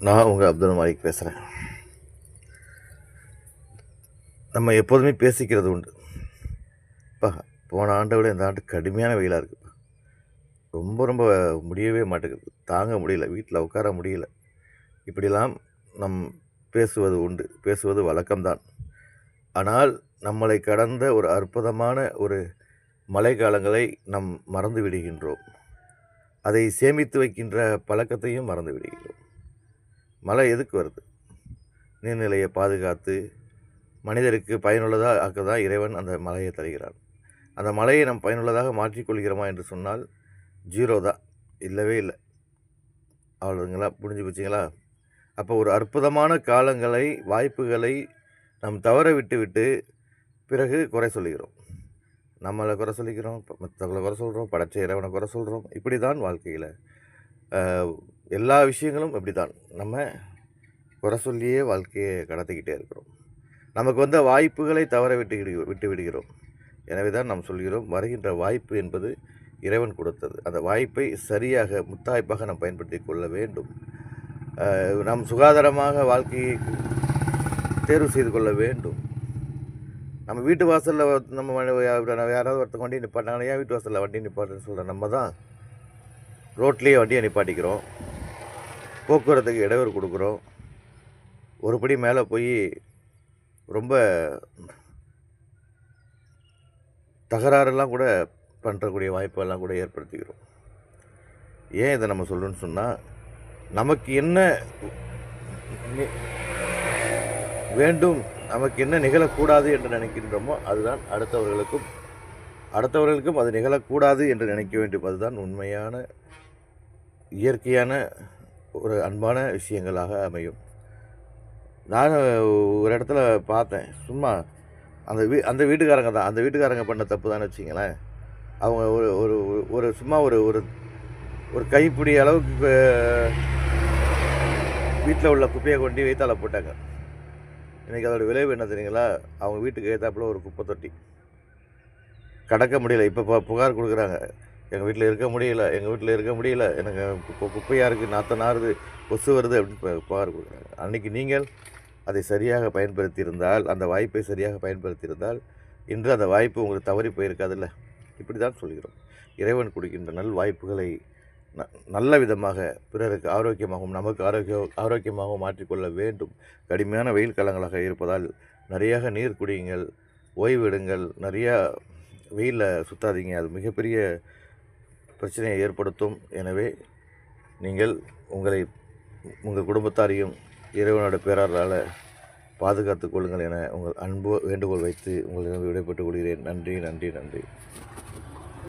நான் உங்கள் அப்துல் மாலிக் பேசுகிறேன் நம்ம எப்போதுமே பேசிக்கிறது உண்டு. அப்பா போன ஆண்டை விட இந்த ஆண்டு கடுமையான வெயிலாக இருக்குப்பா ரொம்ப ரொம்ப முடியவே மாட்டேங்குது. தாங்க முடியல. வீட்டில் உட்கார முடியல. இப்படிலாம் நம் பேசுவது உண்டு. பேசுவது வழக்கம்தான். ஆனால் நம்மளை கடந்த ஒரு அற்புதமான ஒரு மழைக்காலங்களை நம் மறந்து விடுகின்றோம். அதை சேமித்து வைக்கின்ற பழக்கத்தையும் மறந்து விடுகிறோம் மழை எதுக்கு வருது? நீர்நிலையை பாதுகாத்து மனிதருக்கு பயனுள்ளதாக ஆக்க தான் இறைவன் அந்த மலையை தருகிறான். அந்த மலையை நம் பயனுள்ளதாக மாற்றிக்கொள்கிறோமா என்று சொன்னால் ஜீரோ தான். இல்லவே இல்லை. அவ்வளோங்களா புரிஞ்சு போச்சிங்களா? அப்போ ஒரு அற்புதமான காலங்களை வாய்ப்புகளை நாம் தவற விட்டு விட்டு பிறகு குறை சொல்லுகிறோம். நம்மளை குறை சொல்லிக்கிறோம் மற்றவங்களை குறை சொல்கிறோம் படைச்ச இறைவனை குறை சொல்கிறோம் இப்படி தான் வாழ்க்கையில் எல்லா விஷயங்களும் இப்படி தான் நம்ம குறை சொல்லியே வாழ்க்கையை கடத்திக்கிட்டே இருக்கிறோம். நமக்கு வந்த வாய்ப்புகளை தவற விட்டு விட்டு விடுகிறோம். எனவே தான் நாம் சொல்கிறோம் வருகின்ற வாய்ப்பு என்பது இறைவன் கொடுத்தது. அந்த வாய்ப்பை சரியாக முத்தாய்ப்பாக நாம் பயன்படுத்தி கொள்ள வேண்டும். நாம் சுகாதாரமாக வாழ்க்கையை தேர்வு செய்து கொள்ள வேண்டும். நம்ம வீட்டு வாசலில் நம்ம யாராவது ஒருத்தங்க வண்டி நிப்பாட்டாங்கன்னா ஏன் வீட்டு வாசலில் வண்டி நிப்பாட்டுன்னு சொல்கிற நம்ம தான் ரோட்லேயே வண்டியை நிப்பாட்டிக்கிறோம். போக்குவரத்துக்கு இடையூறு கொடுக்குறோம். ஒருபடி மேலே போய் ரொம்ப தகராறுலாம் கூட பண்ணுறக்கூடிய வாய்ப்பெல்லாம் கூட ஏற்படுத்திக்கிறோம். ஏன் இதை நம்ம சொல்லணும்னு சொன்னால் நமக்கு என்ன வேண்டும் நமக்கு என்ன நிகழக்கூடாது என்று நினைக்கின்றோமோ அதுதான் அடுத்தவர்களுக்கும் அடுத்தவர்களுக்கும் அது நிகழக்கூடாது என்று நினைக்க வேண்டும் அதுதான் உண்மையான இயற்கையான ஒரு அன்பான விஷயங்களாக அமையும். நான் ஒரு இடத்துல பார்த்தேன். சும்மா அந்த வீ அந்த வீட்டுக்காரங்க தான். அந்த வீட்டுக்காரங்க பண்ண தப்பு தானே வச்சிங்களேன் அவங்க ஒரு ஒரு ஒரு சும்மா ஒரு ஒரு ஒரு கைப்பிடி அளவுக்கு வீட்டில் உள்ள குப்பையை கொண்டு வைத்தால போட்டாங்க. இன்றைக்கி அதோட விளைவு என்ன தெரியுங்களா? அவங்க வீட்டுக்கு ஏற்றாப்புல ஒரு குப்பை தொட்டி. கடக்க முடியல. இப்போ புகார் கொடுக்குறாங்க. எங்கள் வீட்டில் இருக்க முடியல எங்கள் வீட்டில் இருக்க முடியல. எனக்கு குப்பை குப்பையாக இருக்குது நாத்தனாருது நாறுது கொசு வருது அப்படின்னு புகார் கொடுக்குறாங்க. அன்றைக்கி நீங்கள் அதை சரியாக பயன்படுத்தியிருந்தால் அந்த வாய்ப்பை சரியாக பயன்படுத்தியிருந்தால் இன்று அந்த வாய்ப்பு உங்களுக்கு தவறி போயிருக்காதுல்ல? இப்படி தான் சொல்கிறோம். இறைவன் கொடுக்கின்ற நல் வாய்ப்புகளை ந- நல்ல விதமாக பிறருக்கு ஆரோக்கியமாகவும் நமக்கு ஆரோக்கிய ஆரோக்கியமாகவும் மாற்றிக்கொள்ள வேண்டும். கடுமையான வெயில் காலங்களாக இருப்பதால் நிறையாக நீர் குடியுங்கள் ஓய்வெடுங்கள் நிறையா வெயிலில் சுற்றாதீங்க அது மிகப்பெரிய பிரச்சனையை ஏற்படுத்தும். எனவே நீங்கள் உங்களை உங்கள் குடும்பத்தாரையும் இறைவனோட பேரால் பாதுகாத்துக் கொள்ளுங்கள் என உங்கள் அன்பு வேண்டுகோள் வைத்து உங்களிடம் விடைபெற்றுக் கொள்கிறேன். நன்றி நன்றி நன்றி.